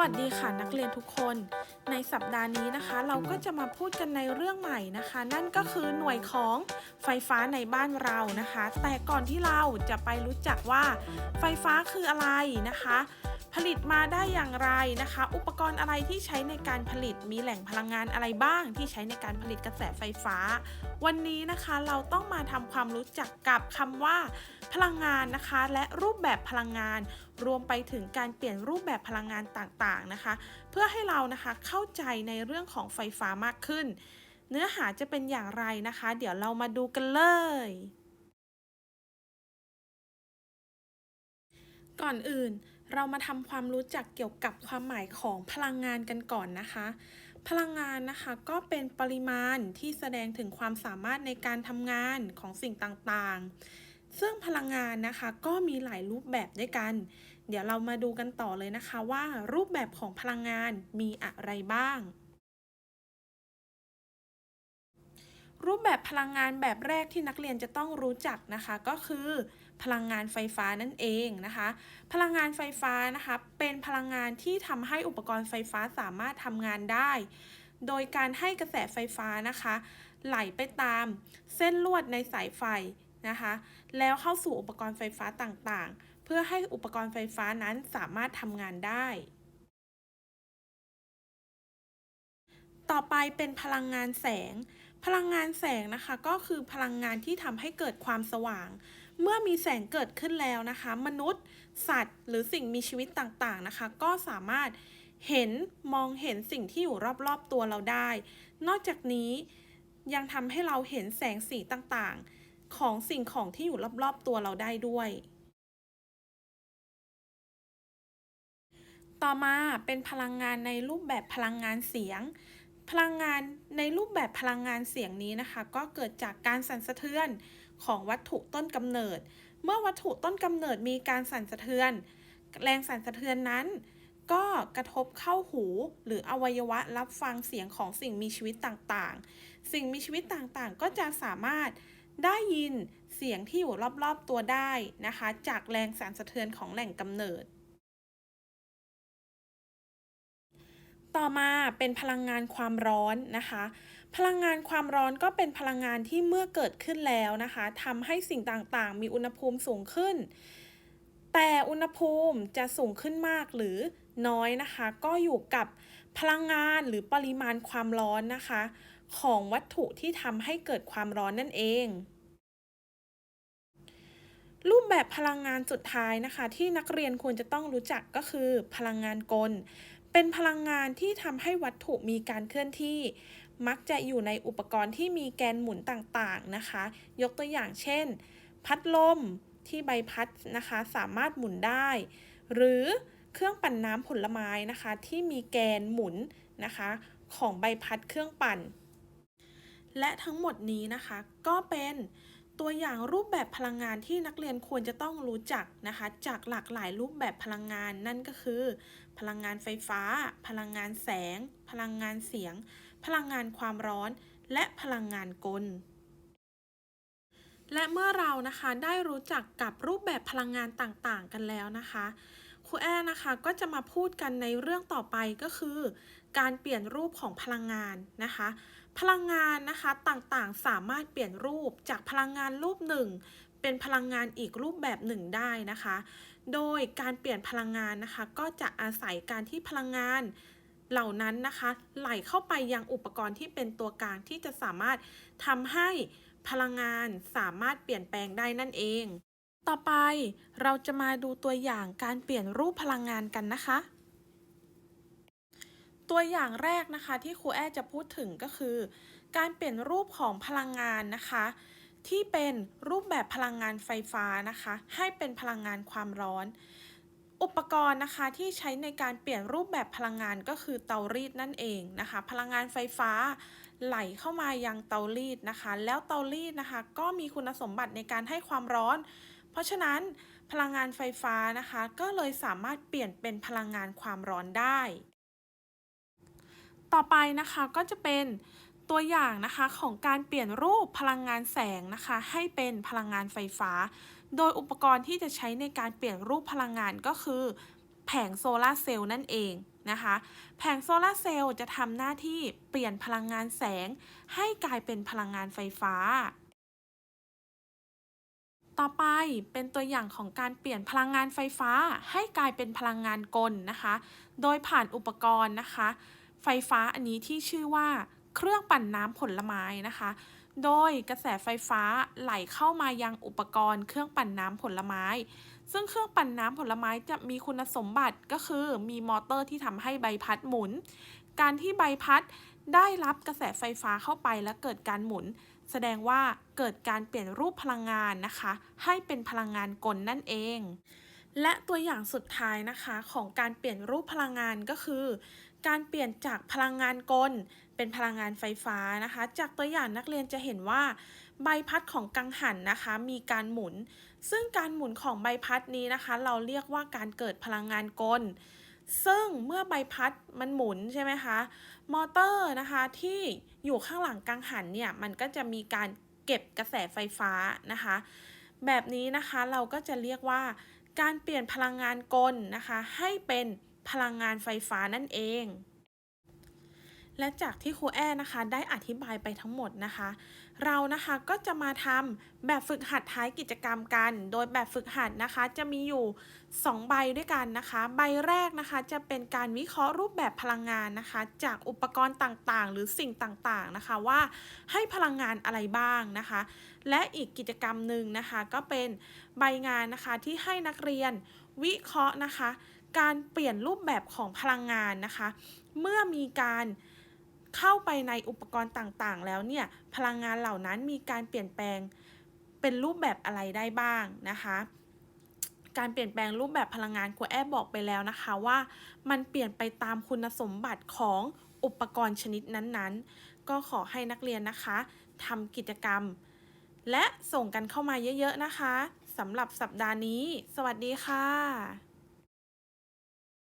วัสดีค่ะนักเรียนทุกคน ในสัปดาห์นี้นะคะ เราก็จะมาพูดกันในเรื่องใหม่นะคะ นั่นก็คือหน่วยของไฟฟ้าในบ้านเรานะคะ แต่ก่อนที่เราจะไปรู้จักว่าไฟฟ้าคืออะไรนะคะผลิตมาได้อย่างไรนะคะ อุปกรณ์อะไรที่ใช้ในการผลิตมีแหล่งพลังงานอะไรบ้าง ที่ใช้ในการผลิตกระแสไฟฟ้า วันนี้นะคะเราต้องมาทำความรู้จักกับคำว่า พลังงานนะคะ และรูปแบบพลังงาน รวมไปถึงการเปลี่ยนรูปแบบพลังงานต่างๆนะคะ เพื่อให้เรานะคะเข้าใจในเรื่องของไฟฟ้ามากขึ้น เนื้อหาจะเป็นอย่างไรนะคะ เดี๋ยวเรามาดูกันเลยก่อนอื่น เรามาทำความรู้จักเกี่ยวกับความหมายของพลังงานกันก่อนนะคะ พลังงานนะคะก็เป็นปริมาณที่แสดงถึงความสามารถในการทำงานของสิ่งต่างๆ ซึ่งพลังงานนะคะก็มีหลายรูปแบบด้วยกัน เดี๋ยวเรามาดูกันต่อเลยนะคะว่ารูปแบบของพลังงานมีอะไรบ้างรูปแบบพลังงานแบบแรกที่นักเรียนจะต้องรู้จักนะคะก็คือ พลังงานไฟฟ้านั่นเองนะคะ พลังงานไฟฟ้านะคะเป็นพลังงานที่ทำให้อุปกรณ์ไฟฟ้าสามารถทำงานได้ โดยการให้กระแสไฟฟ้านะคะ ไหลไปตามเส้นลวดในสายไฟนะคะ แล้วเข้าสู่อุปกรณ์ไฟฟ้าต่างๆ เพื่อให้อุปกรณ์ไฟฟ้านั้นสามารถทำงานได้ต่อไปเป็นพลังงานแสง พลังงานแสงนะคะ ก็คือพลังงานที่ทำให้เกิดความสว่าง เมื่อมีแสงเกิดขึ้นแล้วนะคะ มนุษย์ สัตว์ หรือสิ่งมีชีวิตต่างๆนะคะ ก็สามารถเห็นมองเห็นสิ่งที่อยู่รอบๆตัวเราได้ นอกจากนี้ยังทำให้เราเห็นแสงสีต่างๆ ของสิ่งของที่อยู่รอบๆตัวเราได้ด้วย ต่อมาเป็นพลังงานในรูปแบบพลังงานเสียง พลังงานในรูปแบบพลังงานเสียงนี้นะคะ ก็เกิดจากการสั่นสะเทือน ของวัตถุต้นกำเนิด เมื่อวัตถุต้นกำเนิดมีการสั่นสะเทือน แรงสั่นสะเทือนนั้น ก็กระทบเข้าหูหรืออวัยวะรับฟังเสียงของสิ่งมีชีวิตต่างๆ สิ่งมีชีวิตต่างๆ ก็จะสามารถได้ยินเสียงที่อยู่รอบๆตัวได้นะคะ จากแรงสั่นสะเทือนของแหล่งกำเนิด ต่อมาเป็นพลังงานความร้อนนะคะ พลังงานความร้อนก็เป็นพลังงานที่เมื่อเกิดขึ้นแล้วนะคะทำให้สิ่งต่างๆ มีอุณหภูมิสูงขึ้น แต่อุณหภูมิจะสูงขึ้นมากหรือน้อยนะคะ ก็อยู่กับพลังงานหรือปริมาณความร้อนนะคะ ของวัตถุที่ทำให้เกิดความร้อนนั่นเอง รูปแบบพลังงานสุดท้ายนะคะ ที่นักเรียนควรจะต้องรู้จักก็คือ พลังงานกล เป็นพลังงานที่ทำให้วัตถุมีการเคลื่อนที่ มักจะอยู่ในอุปกรณ์ที่มีแกนหมุนต่างๆนะคะ ยกตัวอย่างเช่น พัดลมที่ใบพัดนะคะสามารถหมุนได้ หรือเครื่องปั่นน้ำผลไม้นะคะ ที่มีแกนหมุนนะคะ ของใบพัดเครื่องปั่น และทั้งหมดนี้นะคะก็เป็นตัวอย่างรูปแบบพลังงานที่นักเรียนควรจะต้องรู้จักนะคะ จากหลากหลายรูปแบบพลังงานนั่นก็คือ พลังงานไฟฟ้า พลังงานแสง พลังงานเสียง พลังงานความร้อน และพลังงานกล และเมื่อเรานะคะได้รู้จักกับรูปแบบพลังงานต่างๆ กันแล้วนะคะครูแอ้นะคะก็จะมาพูดกันในเรื่องต่อไปก็คือ การเปลี่ยนรูปของพลังงานนะคะ พลังงานนะคะต่างๆ สามารถเปลี่ยนรูปจากพลังงานรูปหนึ่งเป็นพลังงานอีกรูปแบบหนึ่งได้นะคะ โดยการเปลี่ยนพลังงานนะคะ ก็จะอาศัยการที่พลังงาน เหล่านั้นนะคะ ไหลเข้าไปยังอุปกรณ์ที่เป็นตัวกลางที่จะสามารถทำให้พลังงานสามารถเปลี่ยนแปลงได้นั่นเอง ต่อไปเราจะมาดูตัวอย่างการเปลี่ยนรูปพลังงานกันนะคะ ตัวอย่างแรกนะคะที่ครูแอจะพูดถึงก็คือ การเปลี่ยนรูปของพลังงานนะคะ ที่เป็นรูปแบบพลังงานไฟฟ้านะคะ ให้เป็นพลังงานความร้อน อุปกรณ์นะคะที่ใช้ในการเปลี่ยนรูปแบบพลังงานก็คือเตารีดนั่นเองนะคะ พลังงานไฟฟ้าไหลเข้ามายังเตารีดนะคะ แล้วเตารีดนะคะ ก็มีคุณสมบัติในการให้ความร้อน เพราะฉะนั้นพลังงานไฟฟ้านะคะ ก็เลยสามารถเปลี่ยนเป็นพลังงานความร้อนได้ ต่อไปนะคะก็จะเป็นตัวอย่างนะคะของการเปลี่ยนรูปพลังงานแสงนะคะ ให้เป็นพลังงานไฟฟ้า โดยอุปกรณ์ที่จะใช้ในการเปลี่ยนรูปพลังงานก็คือ แผงโซลาร์เซลล์นั่นเองนะคะ แผงโซลาร์เซลล์จะทำหน้าที่เปลี่ยนพลังงานแสง ให้กลายเป็นพลังงานไฟฟ้า ต่อไปเป็นตัวอย่างของการเปลี่ยนพลังงานไฟฟ้า ให้กลายเป็นพลังงานกลนะคะ โดยผ่านอุปกรณ์นะคะ ไฟฟ้าอันนี้ที่ชื่อว่า เครื่องปั่นน้ำผลไม้นะคะ โดยกระแสไฟฟ้าไหลเข้ามายังอุปกรณ์เครื่องปั่นน้ำผลไม้ ซึ่งเครื่องปั่นน้ำผลไม้จะมีคุณสมบัติก็คือมีมอเตอร์ที่ทำให้ใบพัดหมุน การที่ใบพัดได้รับกระแสไฟฟ้าเข้าไปและเกิดการหมุน แสดงว่าเกิดการเปลี่ยนรูปพลังงานนะคะ ให้เป็นพลังงานกลนั่นเอง และตัวอย่างสุดท้ายนะคะของการเปลี่ยนรูปพลังงานก็คือ การเปลี่ยนจากพลังงานกล เป็นพลังงานไฟฟ้านะคะ จากตัวอย่างนักเรียนจะเห็นว่าใบพัดของกังหันนะคะ มีการหมุน ซึ่งการหมุนของใบพัดนี้นะคะ เราเรียกว่าการเกิดพลังงานกล ซึ่งเมื่อใบพัดมันหมุนใช่ไหมคะ มอเตอร์นะคะที่อยู่ข้างหลังกังหันเนี่ย มันก็จะมีการเก็บกระแสไฟฟ้านะคะ แบบนี้นะคะเราก็จะเรียกว่าการเปลี่ยนพลังงานกลนะคะ ให้เป็นพลังงานไฟฟ้านั่นเอง และจากที่ครูแอนะคะได้อธิบายไปทั้งหมดนะคะ เรานะคะก็จะมาทำแบบฝึกหัดท้ายกิจกรรมกัน โดยแบบฝึกหัดนะคะ จะมีอยู่ 2 ใบด้วยกันนะคะ ใบแรกนะคะจะเป็นการวิเคราะห์รูปแบบพลังงานนะคะ จากอุปกรณ์ต่างๆ หรือสิ่งต่างๆนะคะว่าให้พลังงานอะไรบ้างนะคะ และอีกกิจกรรมหนึ่งนะคะก็เป็นใบงานนะคะที่ให้นักเรียนวิเคราะห์นะคะ การเปลี่ยนรูปแบบของพลังงานนะคะ เมื่อมีการ เข้าไปในอุปกรณ์ต่างๆ แล้วเนี่ยพลังงานเหล่านั้นมีการเปลี่ยนแปลงเป็นรูปแบบอะไรได้บ้างนะคะการเปลี่ยนแปลงรูปแบบพลังงานครูแอบบอกไปแล้วนะคะว่า มันเปลี่ยนไปตามคุณสมบัติของอุปกรณ์ชนิดนั้นๆ ก็ขอให้นักเรียนนะคะทำกิจกรรม และส่งกันเข้ามาเยอะๆนะคะสำหรับสัปดาห์นี้ สวัสดีค่ะ